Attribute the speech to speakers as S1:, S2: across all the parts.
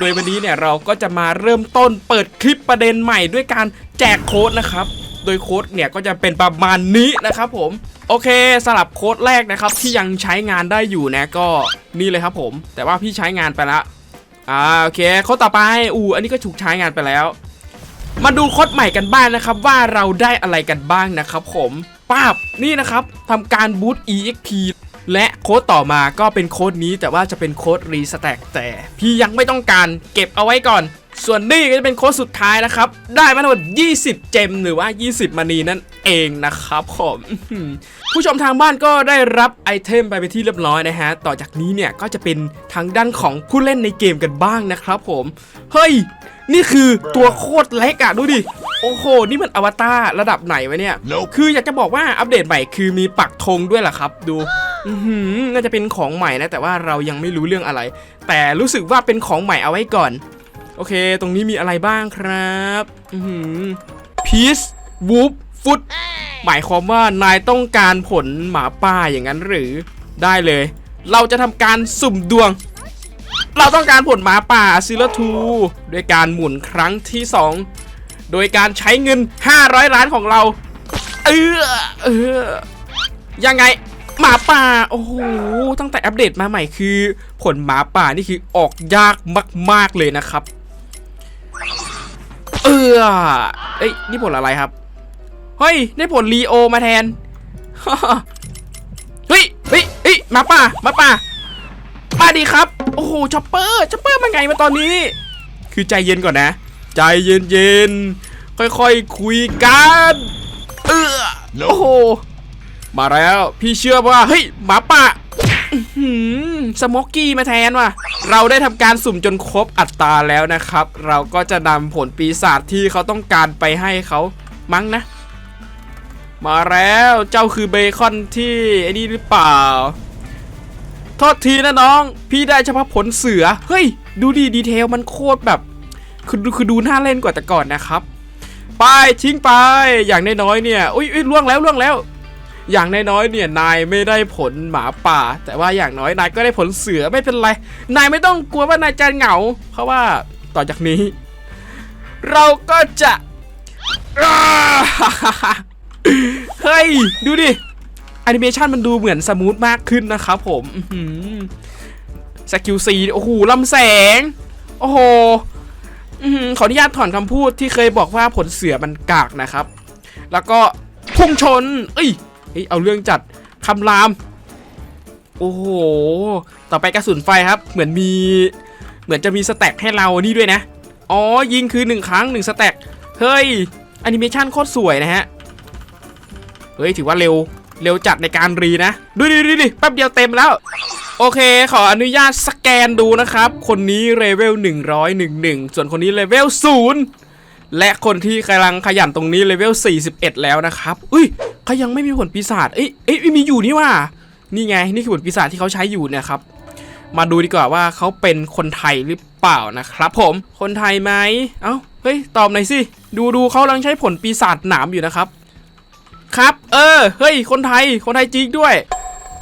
S1: โดยวันนี้เนี่ยเราก็จะมาเริ่มต้นเปิดคลิปประเด็นใหม่ด้วยการแจกโค้ดนะครับ โดยโค้ดเนี่ยก็จะเป็นประมาณนี้นะครับผม โอเคสลับโค้ดแรกนะครับที่ยังใช้งานได้อยู่นะก็นี่เลยครับผม แต่ว่าพี่ใช้งานไปแล้วอ่าโอเคโค้ดต่อไปอูอันนี้ก็ถูกใช้งานไปแล้ว มาดูโค้ดใหม่กันบ้างนะครับ ว่าเราได้อะไรกันบ้างนะครับ ผมป้าบนี่นะครับทำการบูต exp และโค้ดต่อมาก็เป็นโค้ดนี้แต่ว่าจะเป็นโค้ดรีสแต็กแต่พี่ยังไม่ต้องการเก็บเอาไว้ก่อน ส่วนนี้ก็จะเป็นโค้ดสุดท้ายนะครับ ได้มาทั้งหมด 20 เจม หรือว่า 20มานีนั่นเองนะครับผมอื้อหือผู้ชมทางบ้านก็ได้รับไอเทมไปเป็นที่เรียบร้อยนะฮะ ต่อจากนี้เนี่ยก็จะเป็นทางด้านของผู้เล่นในเกมกันบ้างนะครับผม เฮ้ย นี่คือตัวโคตรเล็กอะดูดิโอ้โห นี่มันอวตารระดับไหนวะเนี่ย
S2: Nope
S1: คืออยากจะบอกว่าอัปเดตใหม่คือมีปักธงด้วยล่ะครับ ดูอือหือ น่าจะเป็นของใหม่นะแต่ว่าเรายังไม่รู้เรื่องอะไร แต่รู้สึกว่าเป็นของใหม่เอาไว้ก่อน โอเค ตรงนี้มีอะไรบ้างครับอือหือพีซวูฟฟุตหมายความว่านายต้องการผลหมาป่าอย่างนั้นหรือได้เลย เราจะทำการสุ่มดวง เราต้องการผลหมาป่าซิลทูด้วยการหมุนครั้งที่ 2 โดยการใช้เงิน 500 ล้านของเรา เออเออยังไง หมาป่า โอ้โห ตั้งแต่อัปเดตมาใหม่คือ ผลหมาป่านี่คือออกยากมาก ๆเลยนะครับ เออเอ้ย นี่ผลอะไรครับ เฮ้ย ได้ผลลีโอมาแทน เฮ้ย เฮ้ยเฮ้ยหมาป่าหมาป่ามาดีครับ โอ้โหช็อปเปอร์ช็อปเปอร์มาไงมาตอนนี้ คือใจเย็นก่อนนะ ใจเย็นเย็นๆค่อยๆคคุยกัน เออโอ้โห มาแล้วพี่เชื่อว่าเฮ้ยหมาป่าหือสโมกกี้มาแทนว่ะ เราได้ทำการสุ่มจนครบอัตราแล้วนะครับ เราก็จะนำผลปีศาจที่เขาต้องการไปให้เขามั้งนะ มาแล้วเจ้าคือเบคอนที่ไอ้นี่หรือเปล่า โทษทีนะน้อง พี่ได้เฉพาะผลเสือ เฮ้ย ดูดีดีเทลมันโคตรแบบ คือดูคือดูน่าเล่นกว่าแต่ก่อนนะครับ ไปทิ้งไปอย่างน้อยๆเนี่ย อุ้ยอุ้ยล่วงแล้วล่วงแล้ว อย่างน้อยๆเนี่ยนายไม่ได้ผลหมาป่า แต่ว่าอย่างน้อยนายก็ได้ผลเสือไม่เป็นไร นายไม่ต้องกลัวว่านายจะเหงา เพราะว่าต่อจากนี้ เราก็จะเฮ้ยดูดิแอนิเมชันมันดูเหมือนสมูทมากขึ้นนะครับผมสกิลซีโอ้โหลำแสง โอ้โหขออนุญาตถอนคำพูดที่เคยบอกว่าผลเสือมันกากนะครับ แล้วก็พุ่งชน เอ้ย เฮ้ยเอาเรื่องจัดคำราม โอ้โห ต่อไปกระสุนไฟครับ เหมือนมี เหมือนจะมีสแต็กให้เรานี่ด้วยนะ อ๋อ ยิงคือหนึ่งครั้งหนึ่งสแต็ก เฮ้ยแอนิเมชันโคตรสวยนะฮะ เฮ้ย ถือว่าเร็ว เร็วจัดในการรีนะ ดูดิดูดิแป๊บเดียวเต็มแล้ว โอเค ขออนุญาตสแกนดูนะครับ คนนี้เลเวล111 ส่วนคนนี้เลเวล0 และคนที่กำลังขยันตรงนี้เลเวล 41 แล้วนะครับอุ้ยเขายังไม่มีผลปีศาจเอ้ยเอ้ยมีอยู่นี่ว่า นี่ไงนี่คือผลปีศาจที่เขาใช้อยู่เนะครับ มาดูดีกว่าว่าเขาเป็นคนไทยหรือเปล่านะครับ ผมคนไทยไหมเอ้าเฮ้ยตอบหน่อยสิดูดูเขากำลังใช้ผลปีศาจหนามอยู่นะครับ ครับ เออเฮ้ยคนไทยคนไทยจริงด้วย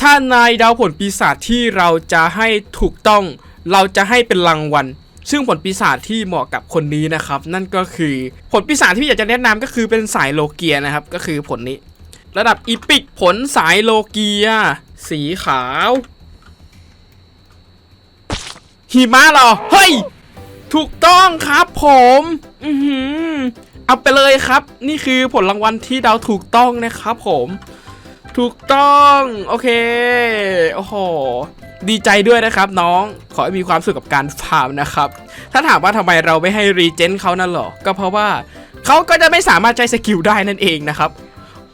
S1: ถ้านายเดาผลปีศาจที่เราจะให้ถูกต้อง เราจะให้เป็นรางวัล ซึ่งผลปีศาจที่เหมาะกับคนนี้นะครับ นั่นก็คือผลปีศาจที่พี่อยากจะแนะนำก็คือเป็นสายโลเกียนะครับ ก็คือผลนี้ ระดับอีพิกผลสายโลเกีย สีขาวหิมะเหรอ เฮ้ย ถูกต้องครับผมอือหือเอาไปเลยครับ นี่คือผลรางวัลที่เดาถูกต้องนะครับผม ถูกต้อง โอเค โอ้โห ดีใจด้วยนะครับน้องขอให้มีความสุขกับการฟาร์มนะครับ ถ้าถามว่าทำไมเราไม่ให้รีเจนเขานั่นหรอ ก็เพราะว่าเขาก็จะไม่สามารถใช้สกิลได้นั่นเองนะครับ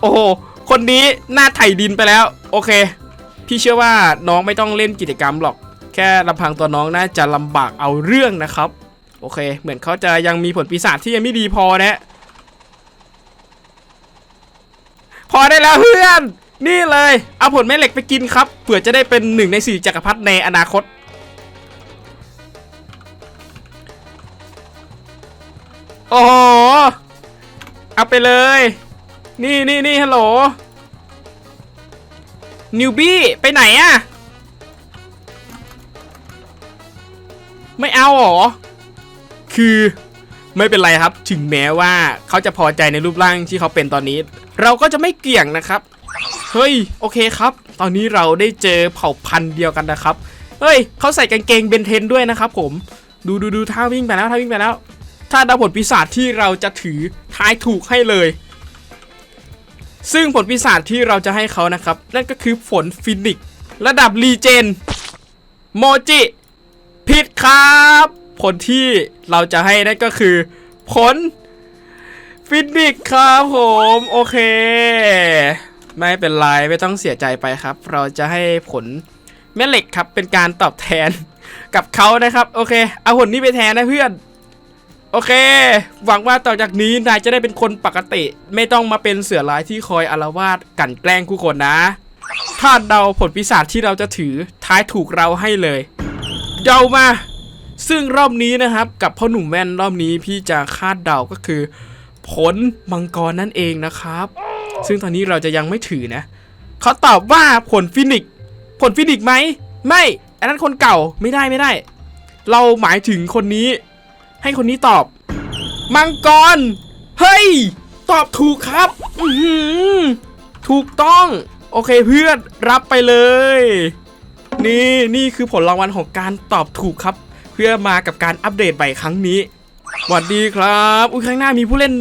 S1: โอ้โหคนนี้หน้าไถดินไปแล้ว โอเค พี่เชื่อว่าน้องไม่ต้องเล่นกิจกรรมหรอก แค่ลำพังตัวน้องน่าจะลำบากเอาเรื่องนะครับ โอเค เหมือนเขาจะยังมีผลปีศาจที่ยังไม่ดีพอนะ พอได้แล้วเพื่อน นี่เลย เอาผลแม่เหล็กไปกินครับเผื่อจะได้เป็นหนึ่งในสี่จักรพรรดิในอนาคต โอ้โห เอาไปเลย นี่นี่นี่ฮัลโหล นิวบี้ ไปไหนอะไม่เอาอาเหรอ คือไม่เป็นไรครับ ถึงแม้ว่าเขาจะพอใจในรูปร่างที่เขาเป็นตอนนี้ เราก็จะไม่เกี่ยงนะครับ เฮ้ยโอเคครับ ตอนนี้เราได้เจอเผ่าพันธุ์เดียวกันนะครับ เฮ้ยเขาใส่กางเกงเบนเทนด้วยนะครับผม ดูดูดูท่าวิ่งไปแล้วท่าวิ่งไปแล้วถ้าดาวผลปีศาจที่เราจะถือทายถูกให้เลย ซึ่งผลปีศาจที่เราจะให้เขานะครับ นั่นก็คือผลฟินิกระดับรีเจนโมจิผิดครับ ผลที่เราจะให้นั่นก็คือ ผลฟินิกครับผม โอเค ไม่เป็นไรไม่ต้องเสียใจไปครับ เราจะให้ผลแม่เหล็กครับ เป็นการตอบแทนกับเขานะครับ โอเค เอาผลนี้ไปแทนนะเพื่อน โอเค หวังว่าต่อจากนี้นายจะได้เป็นคนปกติ ไม่ต้องมาเป็นเสือร้ายที่คอยอารวาสกลั่นแกล้งผู้คนนะถ้าเดาผลปีศาจที่เราจะถือท้ายถูกเราให้เลยเดามา ซึ่งรอบนี้นะครับ กับพ่อหนุ่มแว่นรอบนี้พี่จะคาดเดาก็คือ ผลมังกรนั่นเองนะครับ ซึ่งตอนนี้เราจะยังไม่ถือนะเขาตอบว่าผลฟินิกผลฟินิกไหมไม่อันนั้นคนเก่าไม่ได้ไม่ได้ เราหมายถึงคนนี้ ให้คนนี้ตอบ มังกร เฮ้ย ตอบถูกครับถูกต้อง โอเคเพื่อนรับไปเลย นี่นี่คือผลรางวัลของการตอบถูกครับ เพื่อมากับการอัปเดตใหม่ครั้งนี้ สวัสดีครับ อุ้ยข้างหน้ามีผู้เล่น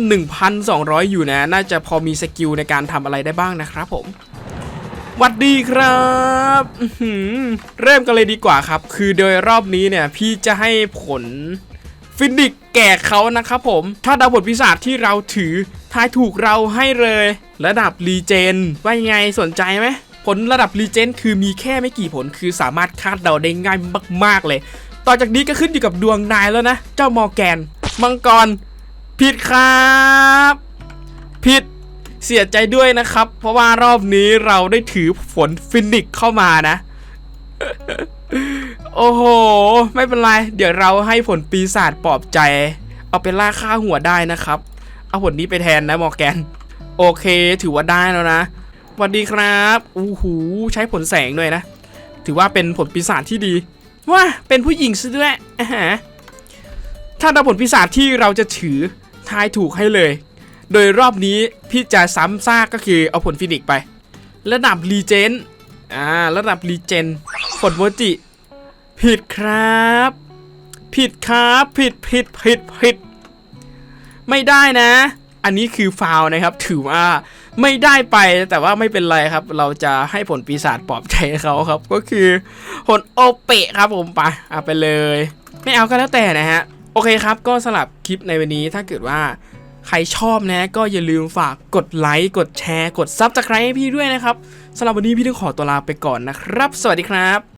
S1: 1,200 อยู่นะ น่าจะพอมีสกิลในการทำอะไรได้บ้างนะครับผมสวัสดีครับเริ่มกันเลยดีกว่าครับ คือโดยรอบนี้เนี่ย พี่จะให้ผลฟินิกแก่เขานะครับผม ถ้าดาวผลปีศาจที่เราถือทายถูกเราให้เลย ระดับรีเจน ว่ายังไงสนใจไหม ผลระดับรีเจนคือมีแค่ไม่กี่ผล คือสามารถคาดเดาได้ง่ายมาก ๆเลย ต่อจากนี้ก็ขึ้นอยู่กับดวงนายแล้วนะ เจ้ามอร์แกน มังกร ผิดครับ ผิดเสียใจด้วยนะครับ เพราะว่ารอบนี้เราได้ถือผลฟินิกเข้ามานะ โอ้โห ไม่เป็นไร เดี๋ยวเราให้ผลปีศาจปลอบใจ เอาไปล่าค่าหัวได้นะครับ เอาผลนี้ไปแทนนะมอแกน โอเค ถือว่าได้แล้วนะสวัสดีครับอู้หูใช้ผลแสงด้วยนะ ถือว่าเป็นผลปีศาจที่ดี ว่าเป็นผู้หญิงซะด้วยอ่าฮะ ถ้าเราผลปีศาจที่เราจะถือทายถูกให้เลย โดยรอบนี้พี่จะซ้ำซากก็คือเอาผลฟินิกไป ระดับรีเจนอ่าระดับรีเจนผลโมจิ ผิดครับ ผิดครับผิดผิดผิดผิด ไม่ได้นะ อันนี้คือฟาวนะครับ ถือว่าไม่ได้ไปแต่ว่าไม่เป็นไรครับ เราจะให้ผลปีศาจปลอบใจเขาครับ ก็คือผลโอเปะครับผมไปเอาไปเลย ไม่เอาก็แล้วแต่นะฮะ โอเคครับ ก็สลับคลิปในวันนี้ถ้าเกิดว่าใครชอบนะ ก็อย่าลืมฝากกดไลค์กดแชร์ กดซับสไครต์ให้พี่ด้วยนะครับสำหรับวันนี้พี่ต้องขอตัวลาไปก่อนนะครับ สวัสดีครับ